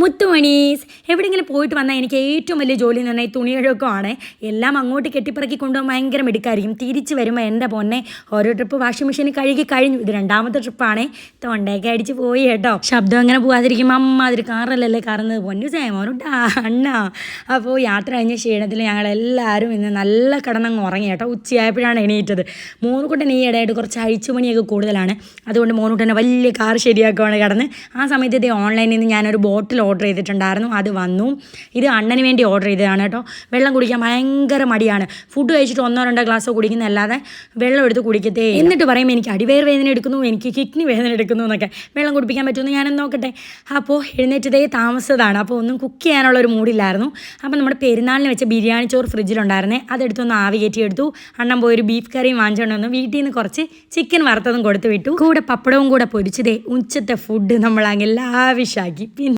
മുത്തുമണീസ് എവിടെയെങ്കിലും പോയിട്ട് വന്നാൽ എനിക്ക് ഏറ്റവും വലിയ ജോലി എന്ന് പറഞ്ഞാൽ ഈ എല്ലാം അങ്ങോട്ട് കെട്ടിപ്പിറക്കി കൊണ്ടുപോകാൻ ഭയങ്കര മിടുക്കായിരിക്കും. തിരിച്ച് വരുമ്പോൾ എന്റെ പൊന്നെ ഓരോ ട്രിപ്പ് വാഷിംഗ് മെഷീനിൽ കഴുകി കഴിഞ്ഞു. ഇത് രണ്ടാമത്തെ ട്രിപ്പാണ് തൊണ്ടയൊക്കെ അടിച്ച് പോയി കേട്ടോ. ശബ്ദം അങ്ങനെ പോകാതിരിക്കും അമ്മ അതിൽ കാറിലല്ലേ കറന്നത് പൊന്നു സേമോനുട്ടാ അണ്ണ. അപ്പോൾ യാത്ര കഴിഞ്ഞ ക്ഷീണത്തിൽ ഞങ്ങളെല്ലാവരും ഇന്ന് നല്ല കിടന്നങ്ങ് ഉറങ്ങി കേട്ടോ. ഉച്ചയായപ്പോഴാണ് എണീറ്റത്. മോനുകുട്ടൻ ഈ ഇടയായിട്ട് കുറച്ച് അഴിച്ചുപണിയൊക്കെ കൂടുതലാണ്. അതുകൊണ്ട് മോനുട്ടനെ വലിയ കാർ ശരിയാക്കുവാണ് കിടന്ന്. ആ സമയത്ത് ഇത് ഓൺലൈനിൽ നിന്ന് ഞാനൊരു ബോട്ടിൽ ഓർഡർ ചെയ്തിട്ടുണ്ടായിരുന്നു. അത് വന്നു. ഇത് അണ്ണന് വേണ്ടി ഓർഡർ ചെയ്തതാണ് കേട്ടോ. വെള്ളം കുടിക്കാൻ ഭയങ്കര മടിയാണ്. ഫുഡ് കഴിച്ചിട്ട് ഒന്നോ രണ്ടോ ഗ്ലാസ്സോ കുടിക്കുന്നതല്ലാതെ വെള്ളം എടുത്ത് കുടിക്കത്തേ. എന്നിട്ട് പറയും എനിക്ക് അടിവയർ വേദന എടുക്കുന്നു എനിക്ക് കിഡ്നി വേദന എടുക്കുന്നു എന്നൊക്കെ. വെള്ളം കുടിപ്പിക്കാൻ പറ്റുമെന്ന് ഞാനൊന്ന് നോക്കട്ടെ. അപ്പോൾ എഴുന്നേറ്റതേ താമസതാണ് അപ്പോൾ ഒന്നും കുക്ക് ചെയ്യാനുള്ള ഒരു മൂഡില്ലായിരുന്നു അപ്പോൾ നമ്മുടെ പെരുന്നാളിന് വെച്ച ബിരിയാണി ചോറ് ഫ്രിഡ്ജിലുണ്ടായിരുന്നേ. അതെടുത്തൊന്ന് ആവി കയറ്റി എടുത്തു അണ്ണൻ പോയി ഒരു ബീഫ് കറിയും വാങ്ങിച്ചുകൊണ്ട് വന്നു. വീട്ടിൽ നിന്ന് കുറച്ച് ചിക്കൻ വറുത്തതും കൊടുത്തു വിട്ടു. കൂടെ പപ്പടവും കൂടെ പൊരിച്ചതേ ഉച്ചത്തെ ഫുഡ് നമ്മൾ അങ്ങ് ലാവിഷാക്കി പിന്നെ